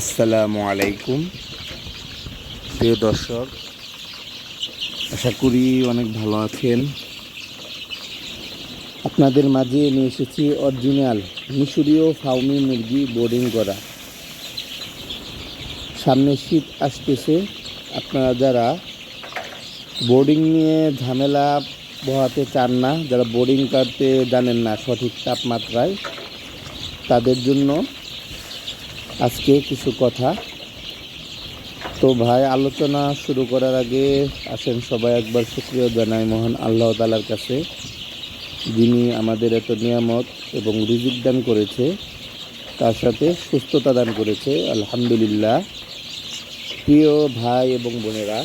আসসালামু আলাইকুম। প্রিয় দর্শক, আশা করি অনেক ভালো আছেন। আপনাদের মাঝে নিয়ে এসেছি অরিজিনাল মিশরীয় ফাউমি মুরগি বোর্ডিং করা। সামনে শীত আসতেছে। আপনারা যারা বোর্ডিং নিয়ে ঝামেলা বহাতে চান না, যারা বোর্ডিং করতে জানেন না সঠিক তাপমাত্রায়, তাদের জন্য আজকে কিছু কথা। তো ভাই, আলোচনা শুরু করার আগে আসেন সবাই একবার শুক্রিয়া জানাই মহান আল্লাহ তালার কাছে, যিনি আমাদের এত নিয়ামত এবং রিজিক দান করেছে, তার সাথে সুস্থতা দান করেছে, আলহামদুলিল্লাহ। প্রিয় ভাই এবং বোনেরা,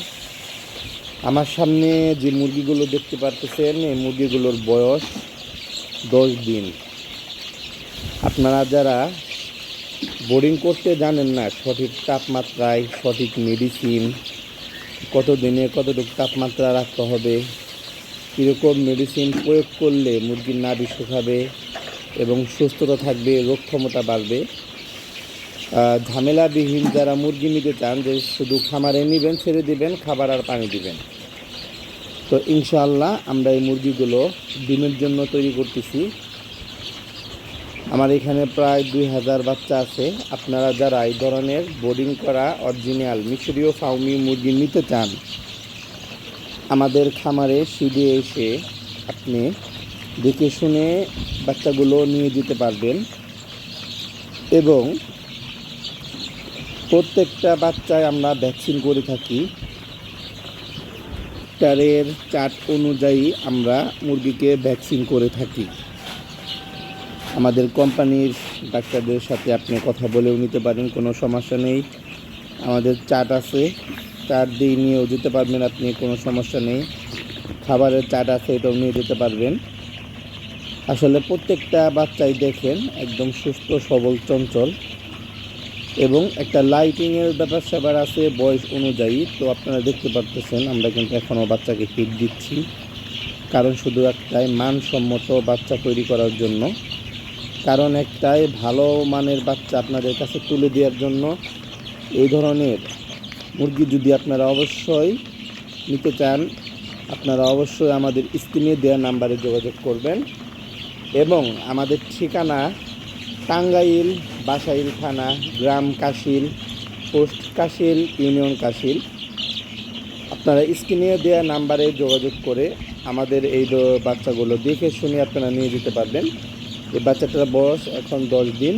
আমার সামনে যে মুরগিগুলো দেখতে পারতেছেন, এই মুরগিগুলোর বয়স দশ দিন। আপনারা যারা বোর্ডিং করতে জানেন না, সঠিক তাপমাত্রায়, সঠিক মেডিসিন কত দিনে কতটুকু তাপমাত্রা রাখতে হবে, কীরকম মেডিসিন প্রয়োগ করলে মুরগির নাভি শুকাবে এবং সুস্থতা থাকবে, রোগ ক্ষমতা বাড়বে। ঝামেলাবিহীন যারা মুরগি নিতে চান যে শুধু খামারে নেবেন, ছেড়ে দিবেন, খাবার আর পানি দিবেন। তো ইনশাআল্লাহ আমরা এই মুরগিগুলো ডিমের জন্য তৈরি করতেছি। আমার এখানে প্রায় দুই হাজার বাচ্চা আছে। আপনারা যারা এই ধরনের বোর্ডিং করা অরিজিনাল মিশরীয় ফাউমি মুরগি নিতে চান, আমাদের খামারে সিঁড়ে এসে আপনি দেখে শুনে বাচ্চাগুলো নিয়ে যেতে পারবেন। এবং প্রত্যেকটা বাচ্চায় আমরা ভ্যাকসিন করে থাকি। ডাক্তারের চার্ট অনুযায়ী আমরা মুরগিকে ভ্যাকসিন করে থাকি। আমাদের কোম্পানির ডাক্তারদের সাথে আপনি কথা বলেও নিতে পারেন, কোনো সমস্যা নেই। আমাদের চাট আছে, চার্ট দিয়ে নিয়েও যেতে পারবেন আপনি, কোনো সমস্যা নেই। খাবারের চাট আছে, এটাও নিয়ে যেতে পারবেন। আসলে প্রত্যেকটা বাচ্চাই দেখেন একদম সুস্থ, সবল, চঞ্চল। এবং একটা লাইটিংয়ের ব্যাপার স্যাপার আছে বয়স অনুযায়ী, তো আপনারা দেখতে পারতেছেন, আমরা কিন্তু এখনও বাচ্চাকে হিট দিচ্ছি। কারণ শুধু একটাই মানসম্মত বাচ্চা তৈরি করার জন্য। কারণ একটাই, ভালো মানের বাচ্চা আপনাদের কাছে তুলে দেওয়ার জন্য এই ধরনের মুরগি যদি আপনারা অবশ্যই নিতে চান, আপনারা অবশ্যই আমাদের স্ক্রিনে দেওয়া নাম্বারে যোগাযোগ করবেন এবং আমাদের ঠিকানা টাঙ্গাইল, বাসাইল থানা, গ্রাম কাশিল, পোস্ট কাশিল, ইউনিয়ন কাশিল। আপনারা স্ক্রিনে দেওয়া নাম্বারে যোগাযোগ করে আমাদের এই বাচ্চাগুলো দেখে শুনে আপনারা নিয়ে যেতে পারবেন। এই বাচ্চাটার বয়স এখন দশ দিন।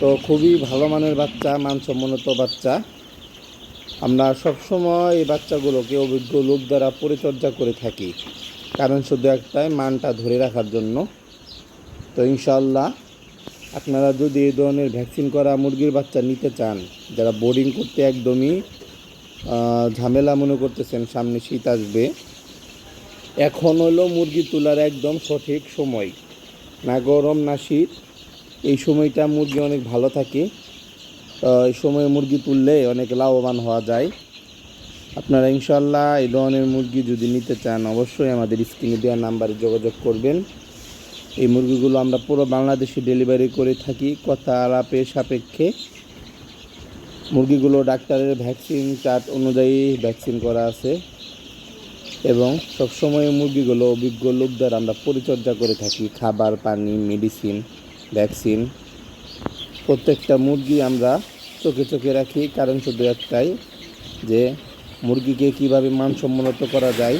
তো খুবই ভালো মানের বাচ্চা, মানসম্মত বাচ্চা। আমরা সবসময় এই বাচ্চাগুলোকে অভিজ্ঞ লোক দ্বারা পরিচর্যা করে থাকি। কারণ শুধু একটাই মানটা ধরে রাখার জন্য। তো ইনশাল্লাহ আপনারা যদি এই ধরনের ভ্যাকসিন করা মুরগির বাচ্চা নিতে চান, যারা বোর্ডিং করতে একদমই ঝামেলা মনে করতেছেন সামনে শীত আসবে, এখন হলো মুরগি তোলার একদম সঠিক সময়। না গরম, না শীত। এই সময়টা মুরগি অনেক ভালো থাকে। এই সময়ে মুরগি তুললে অনেক লাভবান হওয়া যায়। আপনারা ইনশাল্লাহ এই ধরনের মুরগি যদি নিতে চান, অবশ্যই আমাদের স্ক্রিনে দেওয়া নাম্বারে যোগাযোগ করবেন। এই মুরগিগুলো আমরা পুরো বাংলাদেশে ডেলিভারি করে থাকি কথা আলাপের সাপেক্ষে। মুরগিগুলো ডাক্তারের ভ্যাকসিন চার্ট অনুযায়ী ভ্যাকসিন করা আছে। এবং সবসময় মুরগিগুলো অভিজ্ঞ লোক দ্বারা আমরা পরিচর্যা করে থাকি। খাবার, পানি মেডিসিন ভ্যাকসিন প্রত্যেকটা মুরগি আমরা চোখে চোখে রাখি। কারণ শুধু একটাই, যে মুরগিকে কীভাবে মানসম্মত করা যায়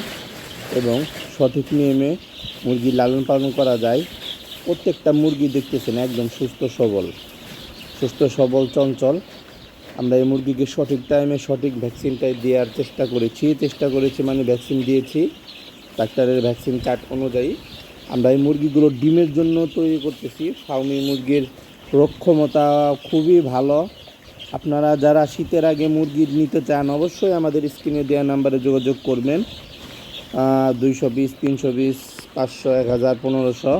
এবং সঠিক নিয়মে মুরগি লালন পালন করা যায়। প্রত্যেকটা মুরগি দেখতেছেন একদম সুস্থ সবল। সুস্থ সবল, চঞ্চল। আমরা এই মুরগিকে সঠিক টাইমে সঠিক ভ্যাকসিনটাই দেওয়ার চেষ্টা করেছি। চেষ্টা করেছি মানে ভ্যাকসিন দিয়েছি। ডাক্তারের ভ্যাকসিন কার্ড অনুযায়ী। আমরা এই মুরগিগুলো ডিমের জন্য তৈরি করতেছি। ফাউমি মুরগির রক্ষমতা খুবই ভালো। আপনারা যারা শীতের আগে মুরগি নিতে চান, অবশ্যই আমাদের স্ক্রিনে দেওয়া নাম্বারে যোগাযোগ করবেন। দুইশো বিশ, তিনশো বিশ, পাঁচশো, এক হাজার, পনেরোশো।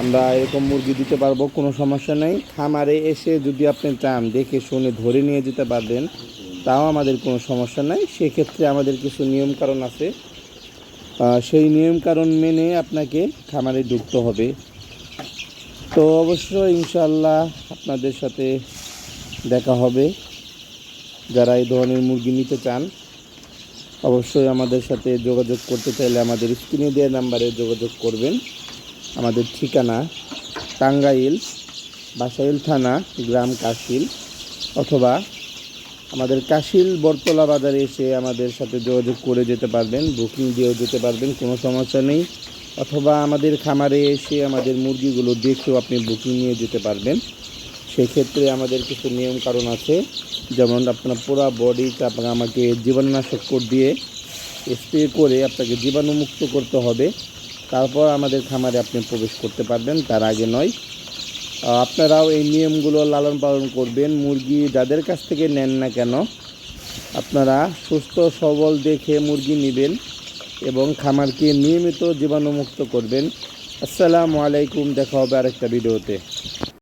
আমরা এরকম মুরগি দিতে পারব, কোনো সমস্যা নেই। খামারে এসে যদি আপনি চান, দেখে শুনে ধরে নিয়ে যেতে পারবেন, তাও আমাদের কোনো সমস্যা নাই। সেক্ষেত্রে আমাদের কিছু নিয়মকানুন আছে। সেই নিয়মকানুন মেনে আপনাকে খামারে ঢুকতে হবে। তো অবশ্য ইনশাল্লাহ আপনাদের সাথে দেখা হবে। যারা এই ধরনের মুরগি নিতে চান, অবশ্যই আমাদের সাথে যোগাযোগ করতে চাইলে আমাদের স্ক্রিনে দেওয়া নাম্বারে যোগাযোগ করবেন। আমাদের ঠিকানা টাঙ্গাইল, বাসাইল থানা, গ্রাম কাশিল, অথবা আমাদের কাশিল বরতলা বাজারে এসে আমাদের সাথে যোগাযোগ করে যেতে পারবেন, বুকিং দিয়েও যেতে পারবেন, কোনো সমস্যা নেই। অথবা আমাদের খামারে এসে আমাদের মুরগিগুলো দেখেও আপনি বুকিং নিয়ে যেতে পারবেন। সেক্ষেত্রে আমাদের কিছু নিয়ম কারণ আছে, যেমন আপনার পুরো বডিতে আপনাকে আমাকে জীবাণুনাশক দিয়ে স্প্রে করে আপনাকে জীবাণুমুক্ত করতে হবে। তারপর আমাদের খামারে আপনি প্রবেশ করতে পারবেন, তার আগে নয়। আপনারাও এই নিয়মগুলো লালন পালন করবেন। মুরগি যাদের কাছ থেকে নেন না কেন, আপনারা সুস্থ, সবল দেখে মুরগি নেবেন এবং খামারকে নিয়মিত জীবাণুমুক্ত করবেন। আসসালামু আলাইকুম, দেখা হবে আরেকটা ভিডিওতে।